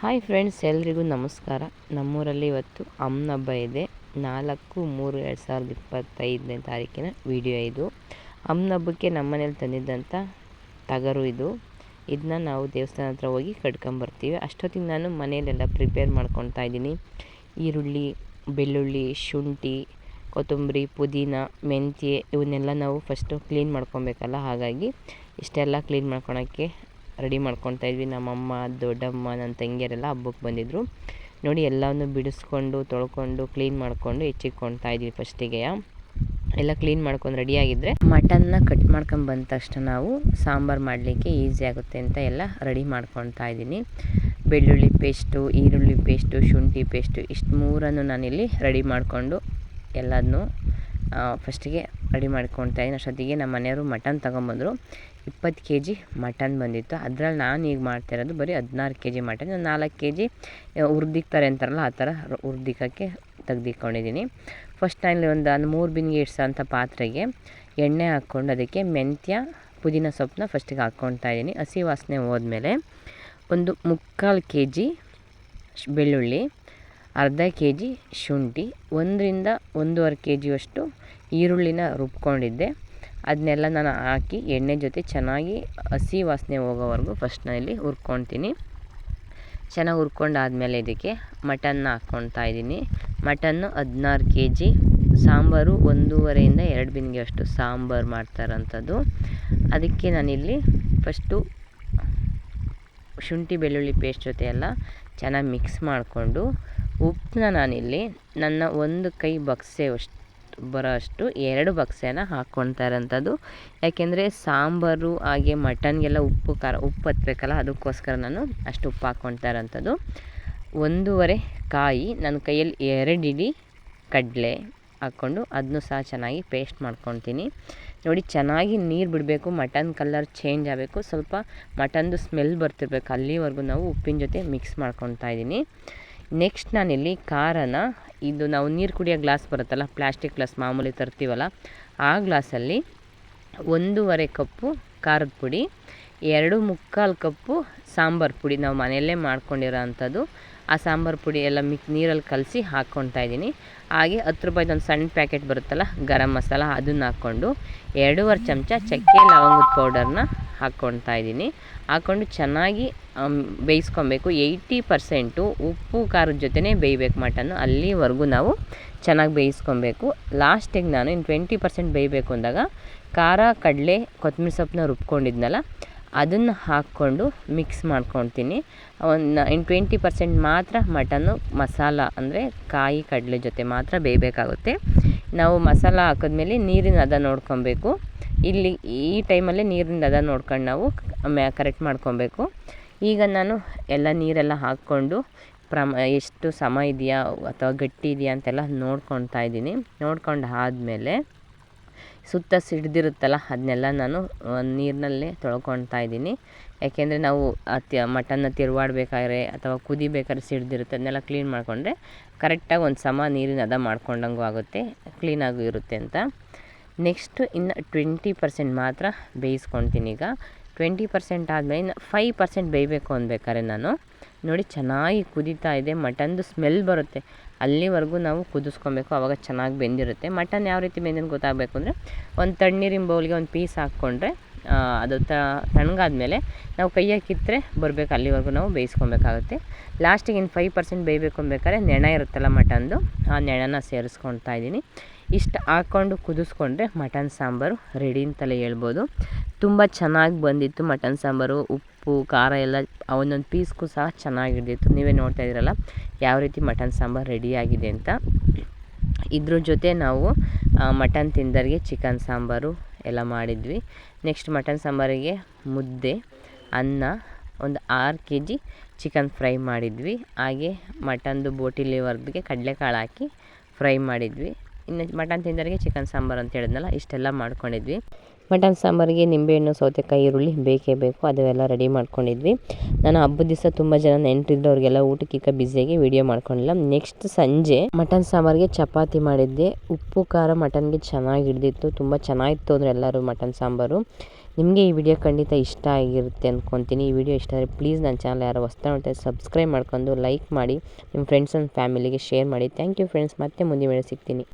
Hi friends, ಎಲ್ರಿಗೂ ನಮಸ್ಕಾರ. ನಮ್ಮೂರಲ್ಲಿ ಇವತ್ತು ಅಮ್ಮನ ಹಬ್ಬ ಇದೆ. ನಾಲ್ಕು, ಮೂರು, ಎರಡು ಸಾವಿರದ ಇಪ್ಪತ್ತೈದನೇ ತಾರೀಕಿನ ವಿಡಿಯೋ ಇದು. ಅಮ್ಮನ ಹಬ್ಬಕ್ಕೆ ನಮ್ಮ ಮನೇಲಿ ತಂದಿದ್ದಂಥ ಟಗರು ಇದು. ಇದನ್ನ ನಾವು ದೇವಸ್ಥಾನ ಹತ್ರ ಹೋಗಿ ಕಟ್ಕೊಂಬರ್ತೀವಿ. ಅಷ್ಟೊತ್ತಿಗೆ ನಾನು ಮನೆಯಲ್ಲೆಲ್ಲ ಪ್ರಿಪೇರ್ ಮಾಡ್ಕೊತಾ ಇದ್ದೀನಿ. ಈರುಳ್ಳಿ, ಬೆಳ್ಳುಳ್ಳಿ, ಶುಂಠಿ, ಕೊತ್ತಂಬರಿ, ಪುದೀನ, ಮೆಂತ್ಯ, ಇವನ್ನೆಲ್ಲ ನಾವು ಫಸ್ಟು ಕ್ಲೀನ್ ಮಾಡ್ಕೊಬೇಕಲ್ಲ? ಹಾಗಾಗಿ ಇಷ್ಟೆಲ್ಲ ಕ್ಲೀನ್ ಮಾಡ್ಕೊಳಕ್ಕೆ ರೆಡಿ ಮಾಡ್ಕೊತಾ ಇದ್ವಿ. ನಮ್ಮಮ್ಮ, ದೊಡ್ಡಮ್ಮ, ನನ್ನ ತಂಗಿಯರೆಲ್ಲ ಹಬ್ಬಕ್ಕೆ ಬಂದಿದ್ದರು ನೋಡಿ ಎಲ್ಲವನ್ನು ಬಿಡಿಸ್ಕೊಂಡು, ತೊಳ್ಕೊಂಡು ಕ್ಲೀನ್ ಮಾಡಿಕೊಂಡು ಹೆಚ್ಚಿಟ್ಕೊಳ್ತಾ ಇದ್ವಿ ಫಸ್ಟಿಗೆ ಎಲ್ಲ ಕ್ಲೀನ್ ಮಾಡ್ಕೊಂಡು ರೆಡಿಯಾಗಿದ್ದರೆ ಮಟನ್ನ ಕಟ್ ಮಾಡ್ಕೊಂಡು ಬಂದ ತಕ್ಷಣ ನಾವು ಸಾಂಬಾರು ಮಾಡಲಿಕ್ಕೆ ಈಸಿ ಆಗುತ್ತೆ ಅಂತ ಎಲ್ಲ ರೆಡಿ ಮಾಡ್ಕೊತಾ ಇದ್ದೀನಿ. ಬೆಳ್ಳುಳ್ಳಿ ಪೇಸ್ಟು ಈರುಳ್ಳಿ ಪೇಸ್ಟು ಶುಂಠಿ ಪೇಸ್ಟು ಇಷ್ಟು ಮೂರನ್ನು ನಾನಿಲ್ಲಿ ರೆಡಿ ಮಾಡಿಕೊಂಡು ಎಲ್ಲದನ್ನೂ ಫಸ್ಟಿಗೆ ರೆಡಿ ಮಾಡ್ಕೊತಾ ಇದ್ದೀನಿ. ಅಷ್ಟೊತ್ತಿಗೆ ನಮ್ಮ ಮನೆಯವರು ಮಟನ್ ತೊಗೊಂಬಂದರು. ಇಪ್ಪತ್ತು ಕೆ ಜಿ ಮಟನ್ ಬಂದಿತ್ತು. ಅದ್ರಲ್ಲಿ ನಾನು ಈಗ ಮಾಡ್ತಿರೋದು ಬರೀ ಹದಿನಾರು ಕೆ ಜಿ ಮಟನ್ ನಾಲ್ಕು ಕೆ ಜಿ ಹುರ್ದಿಕ್ತಾರೆ ಅಂತಾರಲ್ಲ, ಆ ಥರ ಹುರ್ದಿಕ್ಕಕ್ಕೆ ತೆಗೆದಿಕ್ಕೊಂಡಿದ್ದೀನಿ ಫಸ್ಟ್ ನಾನು ಒಂದು ಒಂದು ಮೂರು ಬಿನ್ಗೆ ಇಡ್ಸೋಂಥ ಪಾತ್ರೆಗೆ ಎಣ್ಣೆ ಹಾಕ್ಕೊಂಡು ಅದಕ್ಕೆ ಮೆಂತ್ಯ, ಪುದೀನ ಸೊಪ್ಪನ್ನ ಫಸ್ಟಿಗೆ ಹಾಕ್ಕೊಳ್ತಾ ಇದ್ದೀನಿ. ಹಸಿ ವಾಸನೆ ಹೋದ್ಮೇಲೆ ಒಂದು ಮುಕ್ಕಾಲು ಕೆ ಜಿ ಬೆಳ್ಳುಳ್ಳಿ, ಅರ್ಧ ಕೆ ಜಿ ಶುಂಠಿ, ಒಂದರಿಂದ ಒಂದೂವರೆ ಕೆ ಜಿಯಷ್ಟು ಈರುಳ್ಳಿನ ರುಬ್ಕೊಂಡಿದ್ದೆ. ಅದನ್ನೆಲ್ಲ ನಾನು ಹಾಕಿ ಎಣ್ಣೆ ಜೊತೆ ಚೆನ್ನಾಗಿ ಹಸಿ ವಾಸನೆ ಹೋಗೋವರೆಗೂ ಫಸ್ಟ್ ನಾನಿಲ್ಲಿ ಹುರ್ಕೊತೀನಿ ಚೆನ್ನಾಗಿ ಹುರ್ಕೊಂಡಾದ್ಮೇಲೆ ಇದಕ್ಕೆ ಮಟನ್ನ ಹಾಕ್ಕೊಳ್ತಾ ಇದ್ದೀನಿ. ಮಟನ್ನು ಹದಿನಾರು ಕೆ ಜಿ ಸಾಂಬಾರು ಒಂದೂವರೆಯಿಂದ ಎರಡು ಬಿನ್ಗೆ ಅಷ್ಟು ಸಾಂಬಾರು ಮಾಡ್ತಾರಂಥದ್ದು. ಅದಕ್ಕೆ ನಾನಿಲ್ಲಿ ಫಸ್ಟು ಶುಂಠಿ ಬೆಳ್ಳುಳ್ಳಿ ಪೇಸ್ಟ್ ಜೊತೆ ಎಲ್ಲ ಚೆನ್ನಾಗಿ ಮಿಕ್ಸ್ ಮಾಡಿಕೊಂಡು ಉಪ್ಪನ್ನ ನಾನಿಲ್ಲಿ ನನ್ನ ಒಂದು ಕೈ ಬಗ್ಸೆ ಅಷ್ಟು ಬರೋ ಅಷ್ಟು ಎರಡು ಬಕ್ಸೆನ ಹಾಕ್ಕೊಳ್ತಾ ಇರೋಂಥದ್ದು ಯಾಕೆಂದರೆ ಸಾಂಬಾರು, ಹಾಗೆ ಮಟನ್ಗೆಲ್ಲ ಉಪ್ಪು, ಖಾರ, ಉಪ್ಪು ಹತ್ತಬೇಕಲ್ಲ ಅದಕ್ಕೋಸ್ಕರ ನಾನು ಅಷ್ಟು ಉಪ್ಪು ಹಾಕ್ಕೊಳ್ತಾ ಇರೋಂಥದ್ದು ಒಂದೂವರೆ ಕಾಯಿ ನನ್ನ ಕೈಯಲ್ಲಿ ಎರಡು ಇಡೀ ಕಡಲೆ ಹಾಕ್ಕೊಂಡು ಅದನ್ನು ಸಹ ಚೆನ್ನಾಗಿ ಪೇಸ್ಟ್ ಮಾಡ್ಕೊತೀನಿ ನೋಡಿ, ಚೆನ್ನಾಗಿ ನೀರು ಬಿಡಬೇಕು, ಮಟನ್ ಕಲರ್ ಚೇಂಜ್ ಆಗಬೇಕು. ಸ್ವಲ್ಪ ಮಟನ್ದು ಸ್ಮೆಲ್ ಬರ್ತಿರ್ಬೇಕು, ಅಲ್ಲಿವರೆಗೂ ನಾವು ಉಪ್ಪಿನ ಜೊತೆ ಮಿಕ್ಸ್ ಮಾಡ್ಕೊತಾ ಇದ್ದೀನಿ ನೆಕ್ಸ್ಟ್ ನಾನಿಲ್ಲಿ ಖಾರನ ಇದು ನಾವು ನೀರು ಕುಡಿಯೋ ಗ್ಲಾಸ್ ಬರುತ್ತಲ್ಲ ಪ್ಲಾಸ್ಟಿಕ್ ಗ್ಲಾಸ್ ಮಾಮೂಲಿ ತರ್ತೀವಲ್ಲ, ಆ ಗ್ಲಾಸಲ್ಲಿ ಒಂದೂವರೆ ಕಪ್ಪು ಖಾರದ ಪುಡಿ, ಎರಡು ಮುಕ್ಕಾಲು ಕಪ್ಪು ಸಾಂಬಾರು ಪುಡಿ ನಾವು ಮನೆಯಲ್ಲೇ ಮಾಡ್ಕೊಂಡಿರೋ ಅಂಥದ್ದು ಆ ಸಾಂಬಾರು ಪುಡಿ ಎಲ್ಲ ಮಿಕ್ ನೀರಲ್ಲಿ ಕಲಸಿ ಹಾಕ್ಕೊತಾ ಇದ್ದೀನಿ. ಹಾಗೆ ಹತ್ತು ರೂಪಾಯ್ದು ಒಂದು ಸಣ್ಣ ಪ್ಯಾಕೆಟ್ ಬರುತ್ತಲ್ಲ, ಗರಂ ಮಸಾಲ ಅದನ್ನು ಹಾಕ್ಕೊಂಡು ಎರಡೂವರೆ ಚಮಚ ಚಕ್ಕೆ ಲವಂಗದ ಪೌಡರ್ನ ಹಾಕ್ಕೊಳ್ತಾ ಇದ್ದೀನಿ. ಹಾಕ್ಕೊಂಡು ಚೆನ್ನಾಗಿ ಬೇಯಿಸ್ಕೊಬೇಕು ಏಯ್ಟಿ ಪರ್ಸೆಂಟು ಉಪ್ಪು ಖಾರದ ಜೊತೆನೇ ಬೇಯಬೇಕು ಮಟನ್ನು. ಅಲ್ಲಿವರೆಗೂ ನಾವು ಚೆನ್ನಾಗಿ ಬೇಯಿಸ್ಕೊಬೇಕು ಲಾಸ್ಟಿಗೆ ನಾನು ಇನ್ನು ಟ್ವೆಂಟಿ ಪರ್ಸೆಂಟ್ ಬೇಯಬೇಕು ಅಂದಾಗ, ಖಾರ, ಕಡಲೆ, ಕೊತ್ತಂಬರಿ ಸೊಪ್ಪನ್ನ ರುಬ್ಕೊಂಡಿದ್ನಲ್ಲ ಅದನ್ನು ಹಾಕ್ಕೊಂಡು ಮಿಕ್ಸ್ ಮಾಡ್ಕೊತೀನಿ ಒಂದು ಇನ್ನು ಟ್ವೆಂಟಿ ಪರ್ಸೆಂಟ್ ಮಾತ್ರ ಮಟನ್ನು ಮಸಾಲ ಅಂದರೆ ಕಾಯಿ ಕಡಲೆ ಜೊತೆ ಮಾತ್ರ ಬೇಯಬೇಕಾಗುತ್ತೆ. ನಾವು ಮಸಾಲ ಹಾಕಿದ್ಮೇಲೆ ನೀರಿನ ಹದ ನೋಡ್ಕೊಬೇಕು. ಇಲ್ಲಿ ಈ ಟೈಮಲ್ಲಿ ನೀರಿನ ಹದ ನೋಡ್ಕೊಂಡು ನಾವು ಕರೆಕ್ಟ್ ಮಾಡ್ಕೊಬೇಕು. ಈಗ ನಾನು ಎಲ್ಲ ನೀರೆಲ್ಲ ಹಾಕ್ಕೊಂಡು ಪ್ರಮ, ಎಷ್ಟು ಸಮ ಇದೆಯಾ ಅಥವಾ ಗಟ್ಟಿ ಇದೆಯಾ ಅಂತೆಲ್ಲ ನೋಡ್ಕೊತಾ ಇದ್ದೀನಿ. ನೋಡ್ಕೊಂಡು ಆದಮೇಲೆ ಸುತ್ತ ಸಿಡ್ದಿರುತ್ತಲ್ಲ ಅದನ್ನೆಲ್ಲ ನಾನು ನೀರಿನಲ್ಲೇ ತೊಳ್ಕೊಳ್ತಾ ಇದ್ದೀನಿ. ಯಾಕೆಂದರೆ ನಾವು ಅತ್ಯ, ಮಟನ್ನ ತಿರುವಾಡ್ಬೇಕಾದ್ರೆ ಅಥವಾ ಕುದಿಬೇಕಾದ್ರೆ ಸಿಡ್ದಿರುತ್ತೆ, ಅದನ್ನೆಲ್ಲ ಕ್ಲೀನ್ ಮಾಡಿಕೊಂಡ್ರೆ ಕರೆಕ್ಟಾಗಿ ಒಂದು ಸಮ ನೀರಿನ ಹದ ಮಾಡ್ಕೊಂಡಂಗೂ ಆಗುತ್ತೆ ಕ್ಲೀನಾಗೂ ಇರುತ್ತೆ ಅಂತ. ನೆಕ್ಸ್ಟು ಇನ್ನು ಟ್ವೆಂಟಿ ಪರ್ಸೆಂಟ್ ಮಾತ್ರ ಬೇಯಿಸ್ಕೊಳ್ತೀನಿ ಈಗ. ಟ್ವೆಂಟಿ ಪರ್ಸೆಂಟ್ ಆದಮೇಲೆ ಇನ್ನು ಫೈವ್ ಪರ್ಸೆಂಟ್ ಬೇಯಬೇಕು ಅನ್ಬೇಕಾದ್ರೆ ನಾನು. ನೋಡಿ, ಚೆನ್ನಾಗಿ ಕುದೀತಾ ಇದೆ, ಮಟನ್ದು ಸ್ಮೆಲ್ ಬರುತ್ತೆ. ಅಲ್ಲಿವರೆಗೂ ನಾವು ಕುದಿಸ್ಕೊಬೇಕು ಆವಾಗ ಚೆನ್ನಾಗಿ ಬೆಂದಿರುತ್ತೆ. ಮಟನ್ ಯಾವ ರೀತಿ ಬೆಂದಿನ ಗೊತ್ತಾಗಬೇಕು ಅಂದರೆ, ಒಂದು ತಣ್ಣೀರಿನ ಬೌಲ್ಗೆ ಒಂದು ಪೀಸ್ ಹಾಕ್ಕೊಂಡ್ರೆ ಅದು ತಣ್ಣಗಾದ್ಮೇಲೆ ನಾವು ಕೈಯಾಗಿ ಕಿತ್ತರೆ ಬರಬೇಕು, ಅಲ್ಲಿವರೆಗೂ ನಾವು ಬೇಯಿಸ್ಕೊಬೇಕಾಗುತ್ತೆ. ಲಾಸ್ಟಿಗೆ ಇನ್ನು ಫೈವ್ ಪರ್ಸೆಂಟ್ ಬೇಯಬೇಕು ಬೇಕಾದ್ರೆ ನೆಣ ಇರುತ್ತಲ್ಲ ಮಟನ್ದು, ಆ ನೆಣನ ಸೇರಿಸ್ಕೊಳ್ತಾ ಇದ್ದೀನಿ. ಇಷ್ಟು ಹಾಕ್ಕೊಂಡು ಕುದಿಸ್ಕೊಂಡ್ರೆ ಮಟನ್ ಸಾಂಬಾರು ರೆಡಿ ಅಂತಲೇ ಹೇಳ್ಬೋದು. ತುಂಬ ಚೆನ್ನಾಗಿ ಬಂದಿತ್ತು ಮಟನ್ ಸಾಂಬಾರು, ಉಪ್ಪು ಖಾರ ಎಲ್ಲ ಒಂದೊಂದು ಪೀಸ್ಗೂ ಸಹ ಚೆನ್ನಾಗಿರ್ತಿತ್ತು ನೀವೇ ನೋಡ್ತಾ ಇದ್ದೀರಲ್ಲ ಯಾವ ರೀತಿ ಮಟನ್ ಸಾಂಬಾರು ರೆಡಿಯಾಗಿದೆ ಅಂತ. ಇದ್ರ ಜೊತೆ ನಾವು ಮಟನ್ ತಿಂದರಿಗೆ ಚಿಕನ್ ಸಾಂಬಾರು ಎಲ್ಲ ಮಾಡಿದ್ವಿ. ನೆಕ್ಸ್ಟ್ ಮಟನ್ ಸಾಂಬಾರಿಗೆ ಮುದ್ದೆ, ಅನ್ನ, ಒಂದು ಆರು ಕೆ ಜಿ ಚಿಕನ್ ಫ್ರೈ ಮಾಡಿದ್ವಿ. ಹಾಗೆ ಮಟನ್ದು ಬೋಟಿ ಲಿವರ್ಗೆ ಕಡಲೆಕಾಳು ಹಾಕಿ ಫ್ರೈ ಮಾಡಿದ್ವಿ. ಇನ್ನು ಮಟನ್ ತಿಂದರಿಗೆ ಚಿಕನ್ ಸಾಂಬಾರು ಅಂತ ಹೇಳಿದ್ನಲ್ಲ, ಇಷ್ಟೆಲ್ಲ ಮಾಡ್ಕೊಂಡಿದ್ವಿ. ಮಟನ್ ಸಾಂಬಾರಿಗೆ ನಿಂಬೆಹಣ್ಣು, ಸೌತೆಕಾಯಿ, ಈರುಳ್ಳಿ ಬೇಕೇ ಬೇಕು, ಅದೆಲ್ಲ ರೆಡಿ ಮಾಡ್ಕೊಂಡಿದ್ವಿ. ನಾನು ಹಬ್ಬದ ದಿವಸ ತುಂಬ ಜನ ನೆಂಟಿದ್ರು ಅವ್ರಿಗೆಲ್ಲ ಊಟಕ್ಕೆ ಬಿಸಿಯಾಗಿ ವೀಡಿಯೋ ಮಾಡ್ಕೊಂಡಿಲ್ಲ. ನೆಕ್ಸ್ಟ್ ಸಂಜೆ ಮಟನ್ ಸಾಂಬಾರಿಗೆ ಚಪಾತಿ ಮಾಡಿದ್ದೆ. ಉಪ್ಪು, ಖಾರ ಮಟನ್ಗೆ ಚೆನ್ನಾಗಿ ಹಿಡ್ದಿತ್ತು. ತುಂಬ ಚೆನ್ನಾಗಿತ್ತು ಅಂದರೆ ಎಲ್ಲರೂ ಮಟನ್ ಸಾಂಬಾರು. ನಿಮಗೆ ಈ ವಿಡಿಯೋ ಖಂಡಿತ ಇಷ್ಟ ಆಗಿರುತ್ತೆ ಅಂದ್ಕೊತೀನಿ ಈ ವಿಡಿಯೋ ಇಷ್ಟ ಆದರೆ ಪ್ಲೀಸ್ ನನ್ನ ಚಾನಲ್ ಯಾರು ಹೊಸ್ತಾ ನೋಡ್ತಾರೆ ಸಬ್ಸ್ಕ್ರೈಬ್ ಮಾಡ್ಕೊಂಡು ಲೈಕ್ ಮಾಡಿ ನಿಮ್ಮ ಫ್ರೆಂಡ್ಸ್ ಆ್ಯಂಡ್ ಫ್ಯಾಮಿಲಿಗೆ ಶೇರ್ ಮಾಡಿ. ಥ್ಯಾಂಕ್ ಯು ಫ್ರೆಂಡ್ಸ್ ಮತ್ತೆ ಮುಂದಿನ ವೇಳೆ ಸಿಗ್ತೀನಿ.